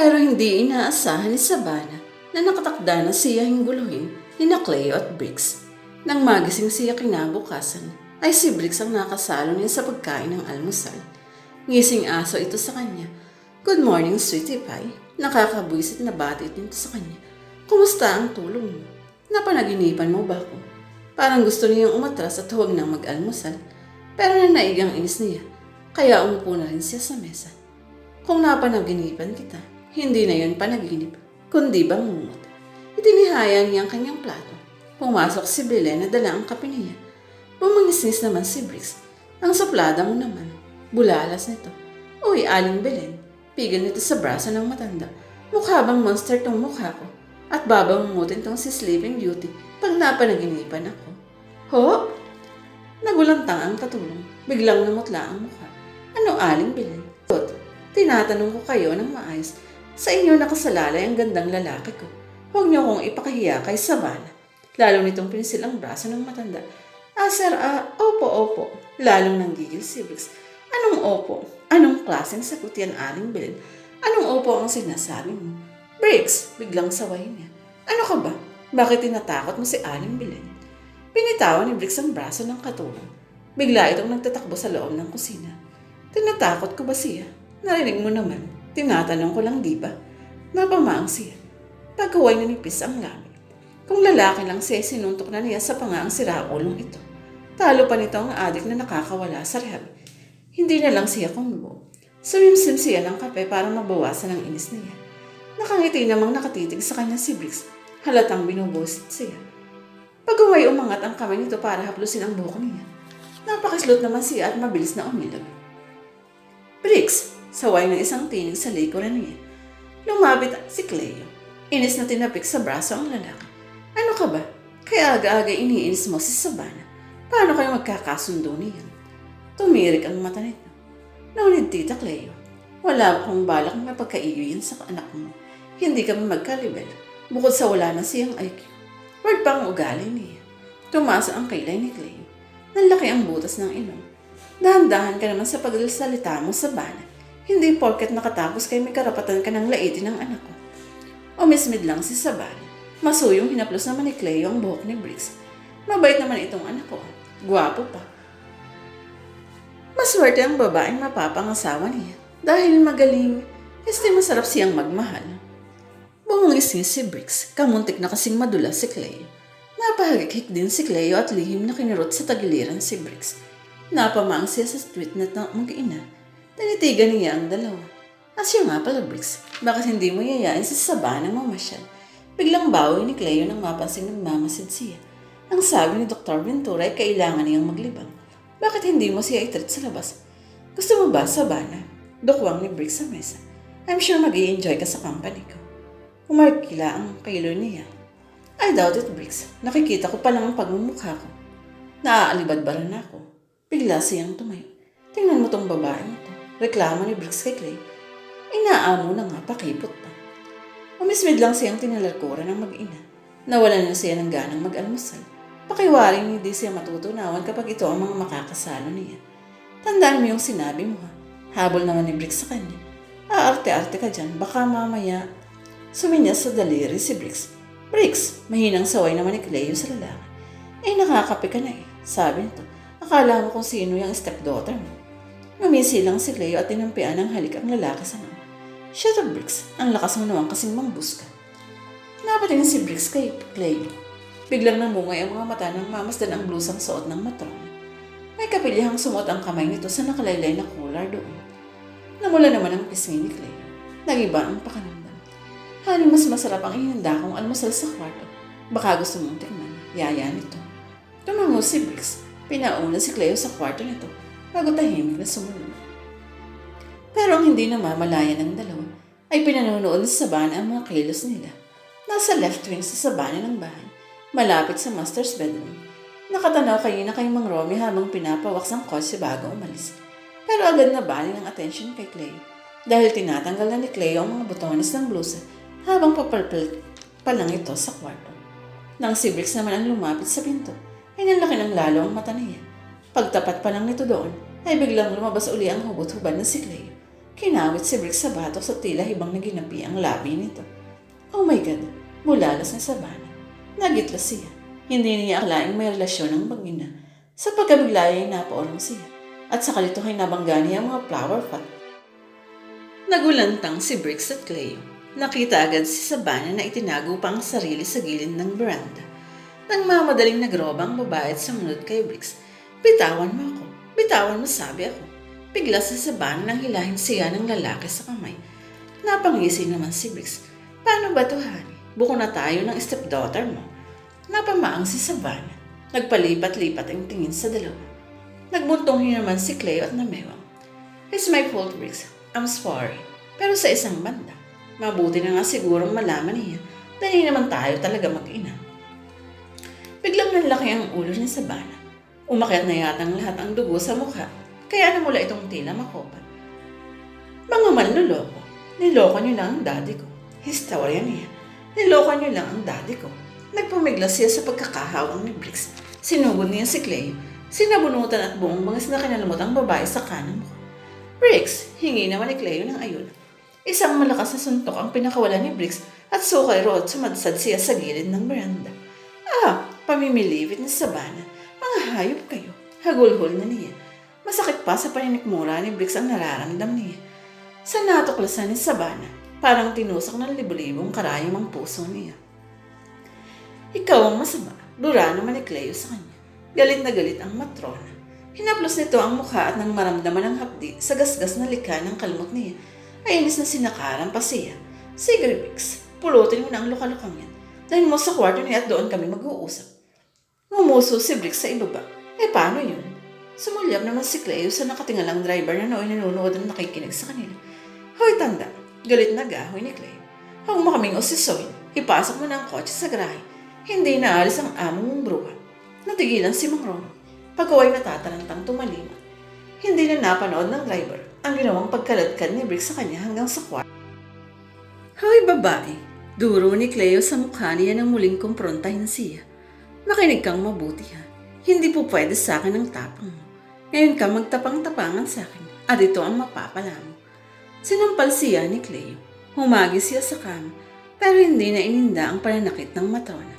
Pero hindi inaasahan ni Sabana na nakatakda na siya hingguluhin ni na Cleo at Briggs. Nang magising siya kinabukasan, ay si Briggs ang nakasalo niya sa pagkain ng almusal. Ngising aso ito sa kanya. Good morning, sweetie pie. Nakakabwisit na batit nito sa kanya. Kumusta ang tulong mo? Napanaginipan mo ba ako? Parang gusto niyang umatras at huwag nang mag-almusal. Pero nanaigang inis niya, kaya umupo na rin siya sa mesa. Kung napanaginipan kita, hindi na yun panaginip, kundi bangungot. Itinihaya niya ang kanyang plato. Pumasok si Belen na dala ang kape niya. Bumangisnis naman si Briggs. Ang suplada mo naman. Bulalas nito. Uy, aling Belen. Pigil nito sa braso ng matanda. Mukha bang monster tong mukha ko? At babangungutin tong si Sleeping Beauty pag napanaginipan ako. Ho? Nagulantang ang katulong. Biglang namutla ang mukha. Ano aling Belen? Tot, tinatanong ko kayo ng maayos. Sa inyo nakasalalay ang gandang lalaki ko. Huwag niyo kong ipakahiya kay Savannah. Lalo nitong pinisil ang braso ng matanda. Ah, sir, ah, opo, opo. Lalong nanggigil si Briggs. Anong opo? Anong klaseng sagot yan, Aling Belen? Anong opo ang sinasabi mo? Briggs, biglang saway niya. Ano ka ba? Bakit tinatakot mo si Aling Belen? Pinitawan ni Briggs ang braso ng katulong. Bigla itong nagtatakbo sa loob ng kusina. Tinatakot ko ba siya? Narinig mo naman. Tinatanong ko lang, di ba? Napamaang siya. Pagkaway na nipis ang labi. Kung lalaki lang siya, sinuntok na niya sa pangaang siraulong ito. Talo pa nito ang adik na nakakawala sa rehab. Hindi na lang siya kumubo. Sumimsim siya ng kape para mabawasan ang inis niya. Nakangiti namang nakatitig sa kanya si Briggs. Halatang binubusit siya. Pag-uway umangat ang kamay nito para haplusin ang buhok niya. Napakaslot naman siya at mabilis na umilag. Briggs, saway ng isang tinig sa likuran niya. Lumapit si Cleo. Inis na tinapik sa braso ang lalaki. Ano ka ba? Kaya aga-aga iniinis mo si Sabana. Paano kayo magkakasundo niyan? Tumirik ang mata nito. Naunid tita Cleo. Wala akong balak na pagkaiyo sa anak mo. Hindi kami magkalibel. Bukod sa wala na siyang IQ. Word pang ugali niya. Tumasa ang kilay ni Cleo. Nanlaki ang butas ng ilong. Dahan-dahan ka naman sa pagsalita mo sa bana. Hindi porket nakatapos kay may karapatan ka ng laitin ng anak ko. Umismid lang si Sabana. Masuyong hinaplos naman ni Cleo ang buhok ni Briggs. Mabait naman itong anak ko. Gwapo pa. Maswerte ang babaeng mapapangasawa niya. Dahil magaling, este masarap siyang magmahal. Bumungis-ngis si Briggs, kamuntik na kasing madulas si Cleo. Napahagikik din si Cleo at lihim na kinirot sa tagiliran si Briggs. Napamang siya sa street na ng mag-ina. Tinitigan niya ang dalawa. Asya nga pala, Briggs, bakit hindi mo yayain sa saba ng mamasyal? Biglang bawi ni Cleo nang mapansing nagmamasid siya. Ang sabi ni Dr. Ventura ay kailangan niyang maglibang. Bakit hindi mo siya itreat sa labas? Gusto mo ba, Sabana? Dukwang ni Briggs sa mesa. I'm sure mag enjoy ka sa company ko. Umarkila ang kailo niya. I doubt it, Briggs. Nakikita ko pa lang ang pagmumukha ko. Naaalibad-bara na ako. Bigla siyang tumayo. Tingnan mo tong babaeng ito. Reklamo ni Briggs kay Clay. Inaamo na nga, pakipot pa. Umismid lang siyang tinalarkuran ng mag-ina. Nawalan na siya ng ganang mag-almusal. Pakiwaring hindi siya matutunawan kapag ito ang mga makakasalo niya. Tandaan mo yung sinabi mo ha. Habol naman ni Briggs sa kanya. Aarte-arte ka dyan, baka mamaya. Suminyas sa daliri si Briggs. Briggs, mahinang saway naman ni Cleo sa lalaki. Eh nakakape ka na eh, sabi nito. Akala mo kung sino yung stepdaughter mo. Ngumisi lang si Cleo at tinampian ng halik ang lalaki sa nang. Shut up, Briggs. Ang lakas mo naman kasing mangbuska. Napatingin si Briggs kay Cleo. Biglang namungay ang mga mata ng mamasdan ang blusang suot ng matrona. May kapilyahang sumot ang kamay nito sa nakalaylay na cooler doon. Namula naman ang pisngi ni Cleo. Nagiba ang pakanamdam. Hani, mas masarap ang ihanda kong almusal sa kwarto. Baka gusto mong tingnan. Yaya nito. Tumango si Briggs. Pinauna si Cleo sa kwarto nito bago tahimik na sumunod. Pero ang hindi namamalayan ng dalawa ay pinanonood sa sabana ang mga kilos nila. Nasa left wing sa sabana ng bahay, malapit sa master's bedroom. Nakatanaw kayo na kay Mang Romy habang pinapawaks ang kotse bago umalis. Pero agad na bali ng attention kay Cleo dahil tinatanggal na ni Cleo ang mga botones ng blusa habang papalpal pa lang ito sa kwarto. Nang si Briggs naman ang lumapit sa pinto, ay nalaki ng lalo ang mata niya. Pagtapat pa lang nito doon, ay biglang lumabas uli ang hubot-hubad na si Cleo. Kinawit si Briggs sa batok sa tila hibang na ginapi ang labi nito. Oh my God, bulalas na Sabana. Nagitlas siya. Hindi niya akalaing may relasyon ng mag-ina. Sa pagkabigla ay napaulong siya. At sa kalito ay nabangga niya ang mga flower pot. Nagulantang si Briggs at Cleo. Nakita agad si Sabana na itinago pa ang sarili sa gilid ng veranda. Nang mamadaling nagroba ang babae at sumunod kay Briggs, Bitawan mo ako. Bitawan mo sabi ako. Bigla si Sabana nang hilahin siya ng lalaki sa kamay. Napangisi naman si Briggs. Paano ba to, honey? Buko na tayo ng stepdaughter mo. Napamaang si Savannah. Nagpalipat-lipat ang tingin sa dalawa. Nagbuntong naman si Cleo at namewang. It's my fault, Briggs. I'm sorry. Pero sa isang banda, mabuti na nga sigurong malaman niya dahil naman tayo talaga mag-ina. Biglang nanlaki ang ulo ni Sabana. Umakyat na yata ang lahat ang dugo sa mukha, kaya namula itong tila makopan. Mga manluloko, niloko niyo lang ang daddy ko. Historia niya. Niloko niyo lang ang daddy ko. Nagpumiglas siya sa pagkakahawang ni Briggs. Sinugod niya si Clay. Sinabunutan at buong bangis na ang babae sa kanan mo. Briggs, hingi naman ni Cleo ng ayun. Isang malakas na suntok ang pinakawala ni Briggs at sukay root sumadsad siya sa gilid ng veranda. Ah, pamimilipit ni Sabana. Mga hayop kayo. Hagulhol na niya. Masakit pa sa paninikmura ni Briggs ang nararamdam niya. Sa natuklasan ni Sabana, parang tinusok ng libo-libong karayom ang puso niya. Ikaw ang masama, dura naman ni Cleo sa kanya. Galit na galit ang matrona. Hinaplos nito ang mukha at nang maramdaman ng hapdi sa gasgas na likha ng kalmot niya, ay inis na sinakaran pa siya. Sige, Briggs, pulutin mo na ang lukalukang yan. Dahil mo sa kwarto niya at doon kami mag-uusap. Ngumuso si Briggs sa ibaba. Eh, paano yun? Sumulyap naman si Cleo sa nakatingalang driver na nooy nanonood at nakikinig sa kanila. Hoy, tanda. Galit na gahoy ni Cleo. Huwag mo kaming usisoy. Ipasok mo na ang kotse sa garahe. Hindi naalis ang amo mong bruha. Natigilan si Mang Ron. Pagkaway natatalantang tumalima. Hindi na napanood ng driver ang ginawang pagkaladkad ni Briggs sa kanya hanggang sa kwarto. Hoy, babae. Duro ni Cleo sa mukha niya nang muling kumprontahin siya. Makinig kang mabuti ha. Hindi po pwede sa akin ang tapang mo. Ngayon ka magtapang-tapangan sa akin at ito ang mapapala mo. Sinampal siya ni Cleo. Humagis siya sa kama pero hindi na ininda ang pananakit ng matrona.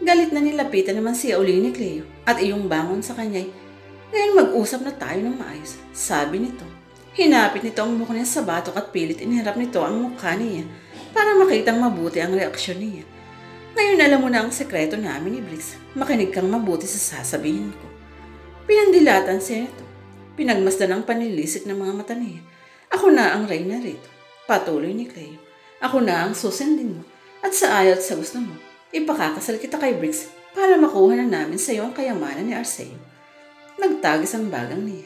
Galit na nilapitan naman siya uli ni Cleo at iyong bangon sa kanya ngayon mag-usap na tayo ng maayos, sabi nito. Hinapit nito ang mukha niya sa batok at pilit inihirap nito ang mukha niya para makitang mabuti ang reaksyon niya. Ngayon alam mo na ang sekreto namin ni Briggs. Makinig kang mabuti sa sasabihin ko. Pinandilatan siya nito. Pinagmasdan ang panilisit ng mga mata niya. Ako na ang reyna rito. Patuloy ni Cleo. Ako na ang susundin mo. At sa ayaw sa gusto mo, ipakakasal kita kay Briggs para makuha na namin sa iyo ang kayamanan ni Arceo. Nagtagis ang bagang niya.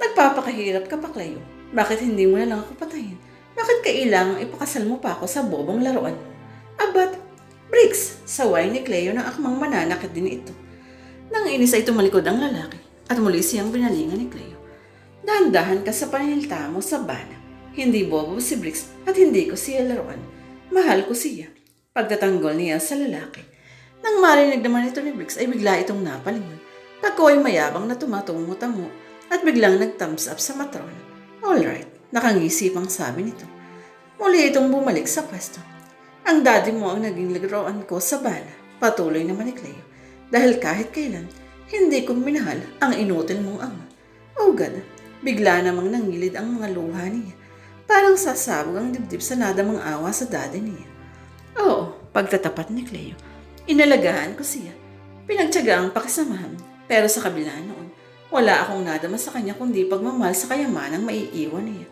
Nagpapakahirap ka pa, Cleo. Bakit hindi mo na lang ako patayin? Bakit kailangang ipakasal mo pa ako sa bobong laruan? Abat, Briggs, saway ni Cleo ng akmang mananakit din ito. Nang inis ay tumalikod ang lalaki at muli siyang binalingan ni Cleo. Dahan-dahan ka sa panilta mo sa bana. Hindi bobo si Briggs at hindi ko siya laruan. Mahal ko siya. Pagtatanggol niya sa lalaki. Nang marinig naman ito ni Briggs ay bigla itong napalingon. Pagko ay mayabang na tumatungo-tango at biglang nag-thumbs up sa matrona. Alright, nakangisi pang sabi nito. Muli itong bumalik sa pwesto. Ang daddy mo ang naging lagroan ko sa bana. Patuloy naman ni Cleo. Dahil kahit kailan, hindi ko minahal ang inutil mong ama. Oh God, bigla namang nangilid ang mga luha niya. Parang sasabog ang dibdib sa nadamang awa sa daddy niya. Oo, pagtatapat ni Cleo. Inalagaan ko siya. Pinagtyaga ang pakisamahan. Pero sa kabila noon, wala akong nadama sa kanya kundi pagmamahal sa kayamanang maiiwan niya.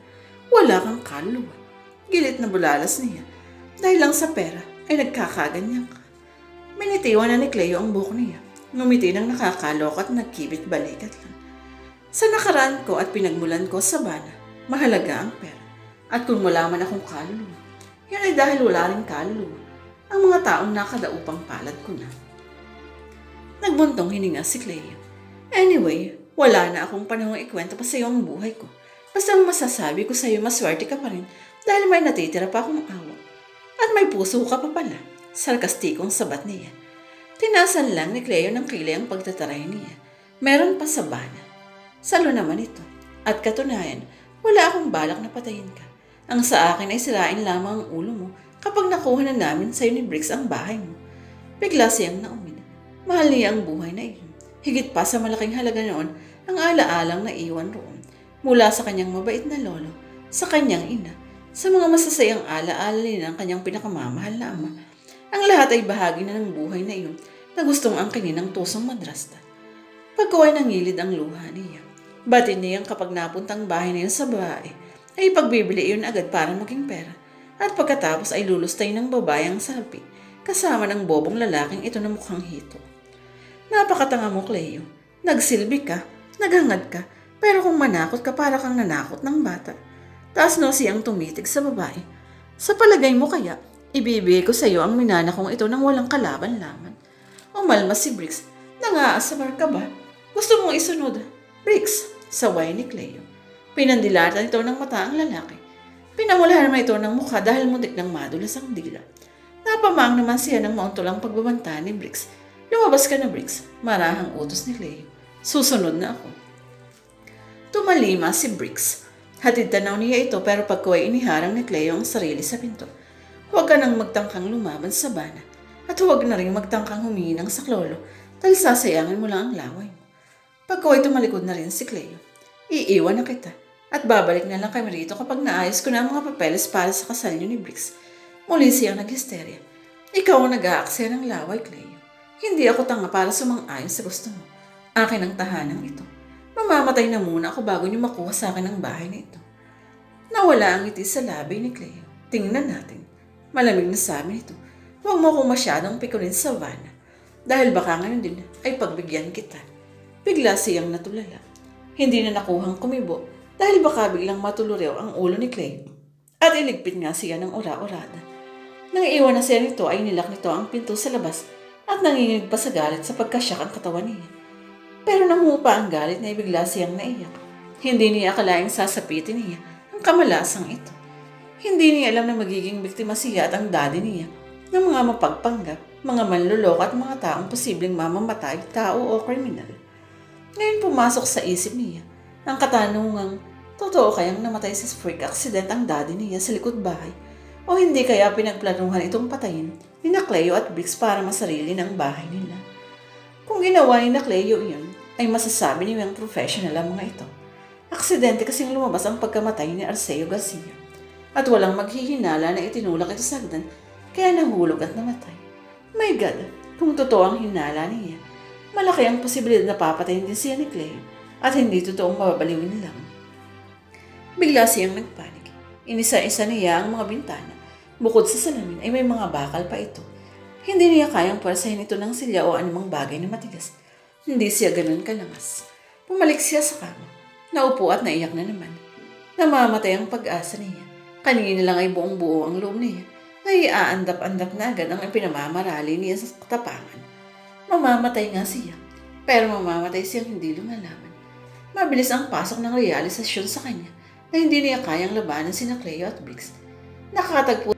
Wala kang kaluluwa. Gilit na bulalas niya. Dahil lang sa pera ay nagkakaganyan ka. Minitiwan na ni Cleo ang buhok niya. Ngumiti ng nakakalok at nagkibit balikat lang. Sa nakaraan ko at pinagmulan ko sa bana, mahalaga ang pera. At kung wala man akong kaluluwa, yan ay dahil wala rin kaluluwa. Ang mga taong nakadaupang palad ko na. Nagbuntong hininga si Cleo. Anyway, wala na akong panahong ikwento pa sa iyo ang buhay ko. Basta ang masasabi ko sa iyo, maswerte ka pa rin dahil may natitira pa akong awa. At may puso ka pa pala. Sarkastikong sabat niya. Tinasan lang ni Cleo ng kilay ang pagtataray niya. Meron pa sa bana. Salo naman ito. At katunayan, Wala akong balak na patayin ka. Ang sa akin ay sirain lamang ang ulo mo kapag nakuha na namin sa'yo ni Briggs ang bahay mo. Bigla siyang naumid. Mahal niya ang buhay na iyon. Higit pa sa malaking halaga noon ang alaalang na iwan roon. Mula sa kanyang mabait na lolo, sa kanyang ina, sa mga masasayang alaala niya ng kanyang pinakamamahal na ama. Ang lahat ay bahagi na ng buhay na iyon na gustong angkinin ng tusong madrasta. Pagkaway nangilid ang luha niya. Batin niyang kapag napuntang bahay na yun sa babae, ay pagbibili iyon agad para maging pera. At pagkatapos ay lulustay ng babae ang salapi, kasama ng bobong lalaking ito na mukhang hito. Napakatanga mo, Cleo. Nagsilbi ka, naghangad ka, pero kung manakot ka para kang nanakot ng bata. Taas no siyang tumitig sa babae. Sa palagay mo kaya, ibibigay ko sa iyo ang minanakong ito nang walang kalaban-laman. Umalmas si Briggs. Nangaasamar ka ba? Gusto mong isunod? Briggs, saway ni Cleo. Pinandilatan ito ng mata ang lalaki. Pinamulahan naman ito ng mukha dahil muntik ng madulas ang dila. Napamang naman siya ng mauntulang pagbabanta ni Briggs. Lumabas ka na, Briggs. Marahang utos ni Cleo. Susunod na ako. Tumalima si Briggs. Hatid tanaw niya ito pero pagkuhay iniharang ni Cleo ang sarili sa pinto. Huwag ka nang magtangkang lumaban sa bana. At huwag na rin magtangkang humingi ng saklolo dahil sasayangin mo lang ang laway mo. Pagkuhay tumalikod na rin si Cleo. Iiwan na kita at babalik na lang kami rito kapag naayos ko na ang mga papeles para sa kasal niyo ni Briggs. Muli siyang nag-hysteria. Ikaw ang nag-aaksaya ng laway, Cleo. Hindi ako tanga para sumang-ayon sa gusto mo. Akin ang tahanang ito. Mamamatay na muna ako bago niyo makuha sa akin ang bahay na ito. Nawala ang ngiti sa labi ni Cleo. Tingnan natin. Malamig na sabi nito. Huwag mo akong masyadong pikulin sa vana. Dahil baka ngayon din ay pagbigyan kita. Bigla siyang natulala. Hindi na nakuhang kumibo dahil baka biglang matulurew ang ulo ni Cleo. At iligpit nga siya ng ora-orada. Nang iwan na siya nito ay nilak nito ang pinto sa labas at nanginginig pa sa galit sa pagkasyak ang katawan niya. Pero nang humupa ang galit na bigla siyang naiyak. Hindi niya akalaing sasapitin niya ang kamalasang ito. Hindi niya alam na magiging biktima siya at ang daddy niya ng mga mapagpanggap, mga manluloko at mga taong posibleng mamamatay, tao o kriminal. Ngayon pumasok sa isip niya ang katanungang totoo kayang namatay sa freak accident ang daddy niya sa likod bahay o hindi kaya pinagplanuhan itong patayin ni na Cleo at Briggs para masarili ng bahay nila. Kung ginawa ni na Cleo iyon, ay masasabi niyo ang professional ang mga ito. Aksidente kasing lumabas ang pagkamatay ni Arceo Garcia. At walang maghihinala na itinulak ito sa hagdan, kaya nahulog at namatay. My God, kung totoo ang hinala niya, malaki ang posibilidad na papatayin din siya ni Cleo at hindi totoong mababaliwin lang. Bigla siyang nagpanik. Inisa-isa niya ang mga bintana. Bukod sa salamin ay may mga bakal pa ito. Hindi niya kayang pwersahin ito ng silya o anumang bagay na matigas. Hindi siya ganun kalangas. Pumalik siya sa kama. Naupo at naiyak na naman. Namamatay ang pag-asa niya. Kanina lang ay buong buo ang loob niya. Ay aandap-andap na agad ang pinamamarali niya sa katapangan. Mamamatay nga siya. Pero mamamatay siyang hindi lumalaban. Mabilis ang pasok ng realisasyon sa kanya na hindi niya kayang labanan sina Cleo at Briggs. Nakatagpo